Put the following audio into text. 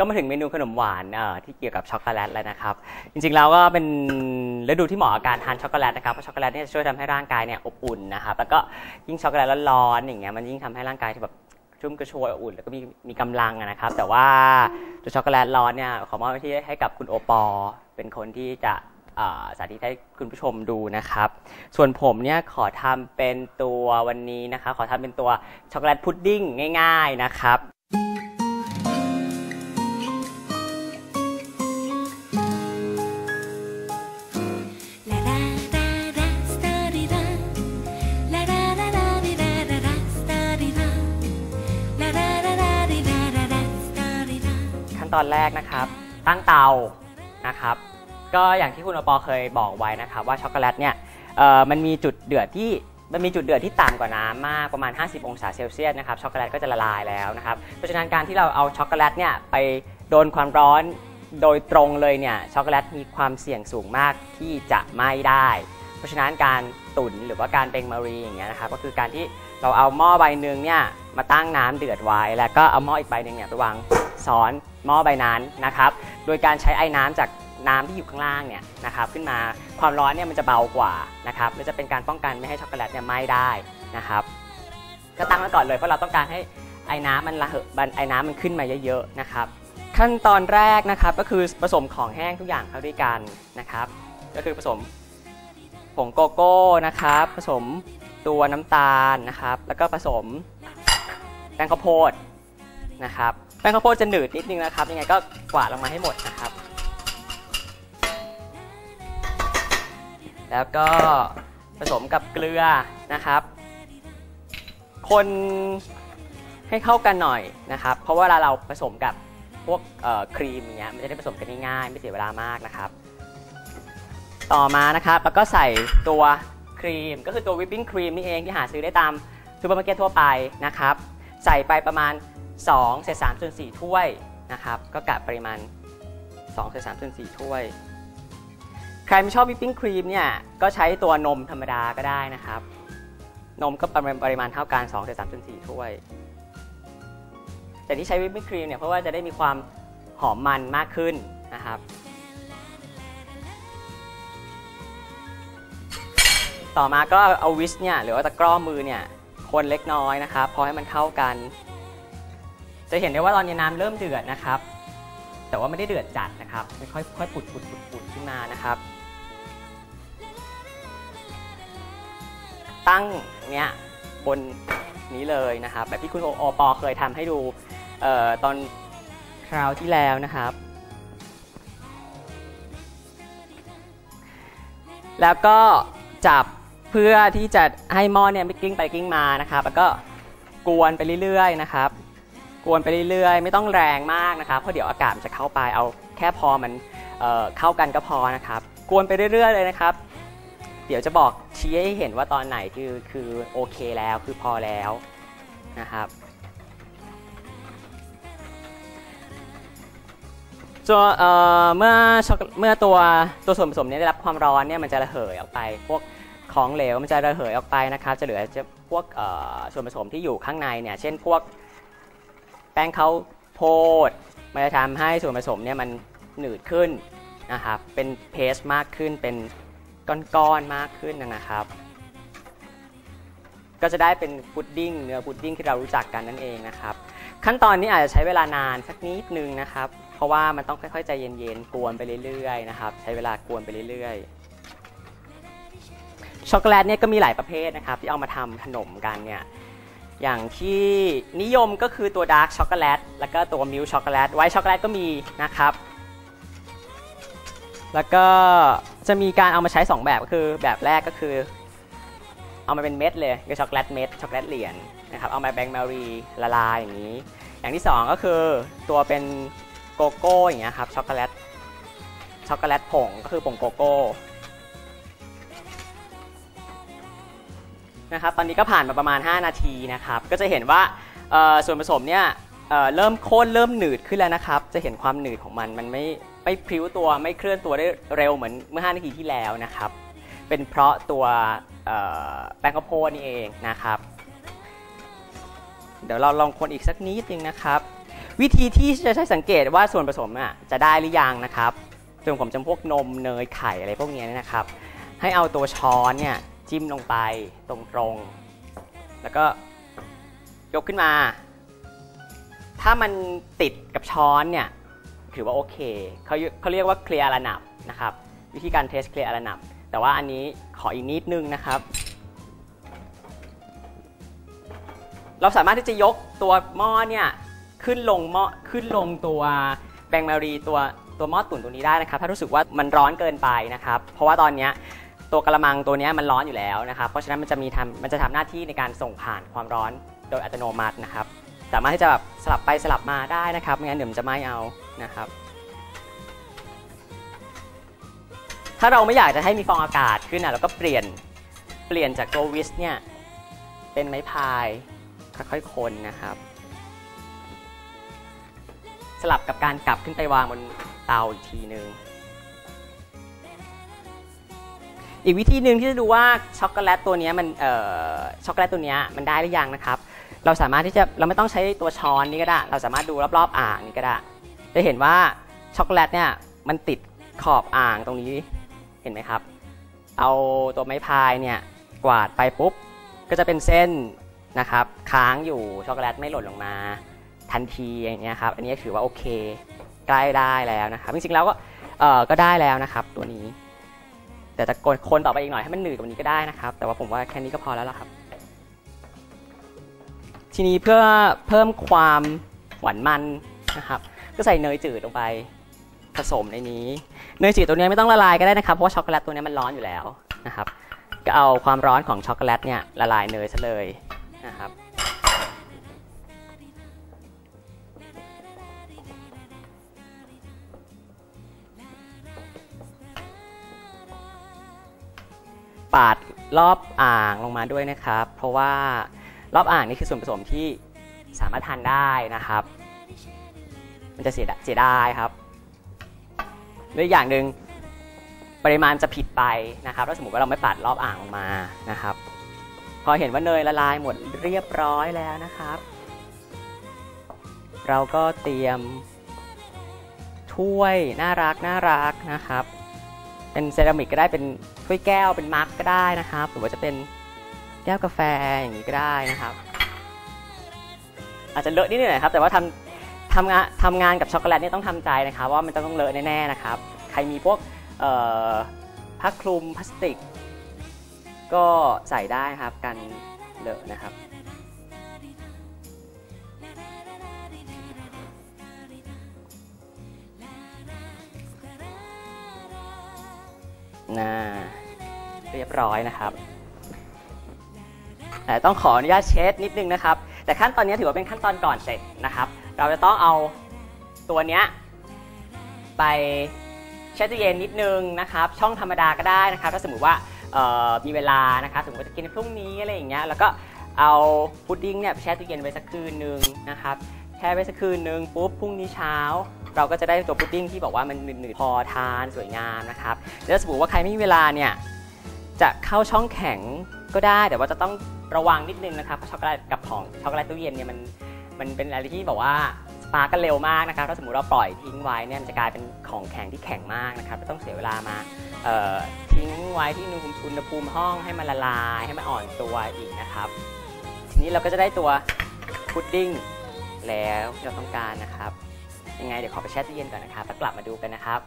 ก็มาถึงเมนูขนมหวานเอ่อที่เกี่ยวกับช็อกโกแลตแล้วนะครับ จริงๆแล้วก็เป็นฤดูที่เหมาะกับการทานช็อกโกแลตนะครับเพราะช็อกโกแลตเนี่ยจะช่วยทำให้ร่างกายเนี่ยอบอุ่นนะครับแล้วก็ยิ่งช็อกโกแลตร้อนๆอย่างเงี้ยมันยิ่งทำให้ร่างกายที่แบบชุ่มกระชวยอบอุ่นแล้วก็มีมีกำลังอะนะครับ แต่ว่าตัวช็อกโกแลตร้อนเนี่ยขอมอบหน้าที่ให้กับคุณโอปอล์เป็นคนที่จะเอ่อสาธิตให้คุณผู้ชมดูนะครับ ส่วนผมเนี่ยขอทำเป็นตัววันนี้นะคะ ขอทำเป็นตัวช็อกโกแลตพุดดิ้งง่าย ๆนะครับ ตอนแรกนะครับ ตั้งเตานะครับ ก็อย่างที่คุณอปอเคยบอกไว้นะครับ ว่าช็อกโกแลตเนี่ยมันมีจุดเดือดที่มันมีจุดเดือดที่ต่ำกว่าน้ำมากประมาณ 50 องศาเซลเซียสนะครับช็อกโกแลตก็จะละลายแล้วนะครับ เพราะฉะนั้นการที่เราเอาช็อกโกแลตเนี่ยไปโดนความร้อนโดยตรงเลยเนี่ยช็อกโกแลตมีความเสี่ยงสูงมากที่จะไหม้ได้ เพราะฉะนั้นการตุ๋นหรือว่าการเบงมารีอย่างเงี้ยนะครับก็คือการที่เราเอาหม้อใบหนึ่งเนี่ยมาตั้งน้ำเดือดไว้ แล้วก็เอาหม้ออีกใบหนึ่งเนี่ยไปวางซ้อน หม้อใบนั้นนะครับ โดยการใช้ไอ้น้ำจากน้ำที่อยู่ข้างล่างเนี่ยนะครับขึ้นมาความร้อนเนี่ยมันจะเบากว่านะครับและจะเป็นการป้องกันไม่ให้ช็อกโกแลตเนี่ยไหม้ได้นะครับก็ตั้งไว้ก่อนเลยเพราะเราต้องการให้ไอ้น้ำมันระเหยไอ้น้ำมันขึ้นมาเยอะๆนะครับ ขั้นตอนแรกนะครับก็คือผสมของแห้งทุกอย่างเข้าด้วยกันนะครับ ก็คือผสมผงโกโก้นะครับ ผสมตัวน้ำตาลนะครับ แล้วก็ผสมแป้งข้าวโพดนะครับ แป้งข้าวโพดจะหนืดนิดนึงนะครับ ยังไงก็กวาดลงมาให้หมดนะครับ แล้วก็ผสมกับเกลือนะครับ คนให้เข้ากันหน่อยนะครับ เพราะว่าเวลาเราผสมกับพวกครีมอย่างเงี้ยมันจะได้ผสมกันง่ายๆไม่เสียเวลามากนะครับ ต่อมานะครับแล้วก็ใส่ตัวครีม ก็คือตัววิปปิ้งครีมนี่เองที่หาซื้อได้ตามซูเปอร์มาร์เก็ตทั่วไปนะครับ ใส่ไปประมาณ 2เศษ3ส่วน4ถ้วยนะครับ ก็กะปริมาณ2เศษ3ส่วน4ถ้วย ใครไม่ชอบวิปปิ้งครีมเนี่ย ก็ใช้ตัวนมธรรมดาก็ได้นะครับ นมก็ประมาณปริมาณเท่ากัน2เศษ3ส่วน4ถ้วย แต่ที่ใช้วิปปิ้งครีมเนี่ยเพราะว่าจะได้มีความหอมมันมากขึ้นนะครับ ต่อมาก็เอาวิสเนี่ยหรือว่าตะกร้อมือเนี่ยคนเล็กน้อยนะครับ พอให้มันเข้ากัน จะเห็นได้ว่าตอนนี้น้ำเริ่มเดือดนะครับ แต่ว่าไม่ได้เดือดจัดนะครับค่อยค่อยปุดปุดปุดปุดขึ้นมานะครับ ตั้งเนี้ยบนนี้เลยนะครับ แบบที่คุณโอปอเคยทำให้ดูเอ่อตอนคราวที่แล้วนะครับ แล้วก็จับเพื่อที่จะให้หม้อเนี่ยไม่กิ้งไปกิ้งมานะครับ แล้วก็กวนไปเรื่อยๆนะครับ กวนไปเรื่อยๆ ไม่ต้องแรงมากนะครับเพราะเดี๋ยวอากาศมันจะเข้าไปเอาแค่พอมันเเข้ากันก็พอนะครับ กวนไปเรื่อยๆเลยนะครับ เดี๋ยวจะบอกชี้ให้เห็นว่าตอนไหนคือคือโอเคแล้วคือพอแล้วนะครับส่วนเเมื่อเมื่อตัวตัวส่วนผสมนี้ได้รับความร้อนเนี่ยมันจะระเหยออกไป พวกของเหลวมันจะระเหยออกไปนะครับ จะเหลือจะพวกส่วนผสมที่อยู่ข้างในเนี่ยเช่นพวก ป้งข้าวโพดมันจะทำให้ส่วนผสมเนี่ยมันหนืดขึ้นนะครับ เป็นเพสมากขึ้น เป็นก้อนๆมากขึ้นนะครับ ก็จะได้เป็นพุดดิ้งเนื้อพุดดิ้งที่เรารู้จักกันนั่นเองนะครับ ขั้นตอนนี้อาจจะใช้เวลานานสักนิดนึงนะครับ เพราะว่ามันต้องค่อยๆใจเย็นๆ กวนไปเรื่อยๆนะครับ ใช้เวลากวนไปเรื่อยๆ ช็อกโกแลตเนี่ยก็มีหลายประเภทนะครับ ที่เอามาทำขนมกันเนี่ย อย่างที่นิยมก็คือตัวดาร์กช็อกโกแลตแล้วก็ตัวมิลช็อกโกแลตไวท์ช็อกโกแลตก็มีนะครับ แล้วก็จะมีการเอามาใช้ 2 แบบก็คือแบบแรกก็คือ เอามาเป็นเม็ดเลยคือช็อกโกแลตเม็ดช็อกโกแลตเหรียญนะครับเอามาแบงค์มรีละลายอย่างนี้ อย่างที่ 2 ก็คือตัวเป็นโกโก้อย่างเงี้ยครับช็อกโกแลตช็อกโกแลตผงก็คือผงโกโก้ นะครับตอนนี้ก็ผ่านมาประมาณ 5 นาทีนะครับก็จะเห็นว่าส่วนผสมเนี่ยเเริ่มข้นเริ่มหนืดขึ้นแล้วนะครับ จะเห็นความหนืดของมันมันไม่ไม่พริ้วตัวไม่เคลื่อนตัวได้เร็วเหมือนเมื่อ 5 นาทีที่แล้วนะครับ เป็นเพราะตัวแป้งข้าวโพดนี่เองนะครับ เดี๋ยวเราลองคนอีกสักนิดนึงนะครับ วิธีที่จะใช้สังเกตว่าส่วนผสมอะจะได้หรือยังนะครับส่วนผมจำพวกนมเนยไข่อะไรพวกนี้นะครับ ให้เอาตัวช้อนเนี่ย จิ้มลงไปตรงๆ แล้วก็ยกขึ้นมา ถ้ามันติดกับช้อนเนี่ยถือว่าโอเคเขาเขาเรียกว่าเคลียร์ระนับนะครับ วิธีการเทสเคลียร์ระนับ แต่ว่าอันนี้ขออีกนิดนึงนะครับ เราสามารถที่จะยกตัวหม้อเนี่ยขึ้นลงหม้อขึ้นลงตัวแบงมารีตัวตัวหม้อตุ๋นตัวนี้ได้นะครับ ถ้ารู้สึกว่ามันร้อนเกินไปนะครับ เพราะว่าตอนเนี้ย ตัวกระมังตัวนี้มันร้อนอยู่แล้วนะครับ เพราะฉะนั้นมันจะมีทำมันจะทำหน้าที่ในการส่งผ่านความร้อนโดยอัตโนมัตินะครับ สามารถที่จะแบบสลับไปสลับมาได้นะครับ ไม่งั้นเดี๋ยวมันจะไม้เอานะครับ ถ้าเราไม่อยากจะให้มีฟองอากาศขึ้นอะเราก็เปลี่ยนเปลี่ยนจากตัววิสเนี่ยเป็นไม้พายค่อยๆคนนะครับ สลับกับการกลับขึ้นไปวางบนเตาอีกทีหนึ่ง อีกวิธีหนึ่งที่จะดูว่าช็อกโกแลตตัวนี้มันช็อกโกแลตตัวนี้มันได้หรือยังนะครับ เราสามารถที่จะเราไม่ต้องใช้ตัวช้อนนี้ก็ได้ เราสามารถดูรอบๆอ่างนี้ก็ได้ จะเห็นว่าช็อกโกแลตเนี่ยมันติดขอบอ่างตรงนี้เห็นไหมครับ เอาตัวไม้พายเนี่ยกวาดไปปุ๊บก็จะเป็นเส้นนะครับค้างอยู่ช็อกโกแลตไม่หล่นลงมาทันทีอย่างเงี้ยครับอันนี้ถือว่าโอเคใกล้ได้แล้วนะครับจริงๆแล้วก็เออก็ได้แล้วนะครับตัวนี้ แต่จะกดคนต่อไปอีกหน่อยให้มันหนืดกว่านี้ก็ได้นะครับ แต่ว่าผมว่าแค่นี้ก็พอแล้วล่ะครับ ทีนี้เพื่อเพิ่มความหวานมันนะครับ ก็ใส่เนยจืดลงไปผสมในนี้ เนยจืดตัวนี้ไม่ต้องละลายก็ได้นะครับ เพราะว่าช็อกโกแลตตัวนี้มันร้อนอยู่แล้วนะครับ ก็เอาความร้อนของช็อกโกแลตเนี่ยละลายเนยซะเลยนะครับ ปาดรอบอ่างลงมาด้วยนะครับ เพราะว่ารอบอ่างนี่คือส่วนผสมที่สามารถทานได้นะครับ มันจะเสียเสียดายครับหรืออย่างหนึ่งปริมาณจะผิดไปนะครับถ้าสมมติว่าเราไม่ปาดรอบอ่างลงมานะครับ พอเห็นว่าเนยละลายหมดเรียบร้อยแล้วนะครับ เราก็เตรียมถ้วยน่ารักน่ารักนะครับ เป็นเซรามิกก็ได้เป็นถ้วยแก้วเป็นมักก็ได้นะครับ หรือว่าจะเป็นแก้วกาแฟอย่างนี้ก็ได้นะครับ อาจจะเลอะนิดหน่อยครับ แต่ว่าทำทำงานทำงานกับช็อกโกแลตนี่ต้องทำใจนะครับ ว่ามันจะต้องเลอะแน่ๆนะครับ ใครมีพวกผ้าคลุมพลาสติก ก็ใส่ได้ครับกันเลอะนะครับ น่าเรียบร้อยนะครับแต่ต้องขออนุญาตเช็ดนิดนึงนะครับ แต่ขั้นตอนนี้ถือว่าเป็นขั้นตอนก่อนเสร็จนะครับ เราจะต้องเอาตัวเนี้ยไปแช่ตู้เย็นนิดนึงนะครับ ช่องธรรมดาก็ได้นะครับ ถ้าสมมติว่ามีเวลานะครับสมมติว่าจะกินพรุ่งนี้อะไรอย่างเงี้ยแล้วก็เอาพุดดิ้งเนี่ยแช่ตู้เย็นไว้สักคืนนึงนะครับแช่ไว้สักคืนนึงปุ๊บพรุ่งนี้เช้า เราก็จะได้ตัวพุดดิ้งที่บอกว่ามันหนืดๆพอทานสวยงามนะครับแล้วสมมติว่าใครไม่มีเวลาเนี่ยจะเข้าช่องแข็งก็ได้แต่ว่าจะต้องระวังนิดนึงนะครับเพราะช็อกโกแลตกับของช็อกโกแลตตู้เย็นเนี่ยมันมันเป็นอะไรที่แบบว่าสปาร์กันเร็วมากนะครับถ้าสมมติเราปล่อยทิ้งไว้เนี่ยมันจะกลายเป็นของแข็งที่แข็งมากนะครับต้องเสียเวลามาทิ้งไว้ที่อุณหภูมิห้องให้มันละลาย ให้มันอ่อนตัวอีกนะครับ ทีนี้เราก็จะได้ตัวพุดดิ้งแล้วที่เราต้องการนะครับ ยังไงเดี๋ยวขอไปแช่ตู้เย็นก่อนนะครับแล้วกลับมาดูกันนะครับ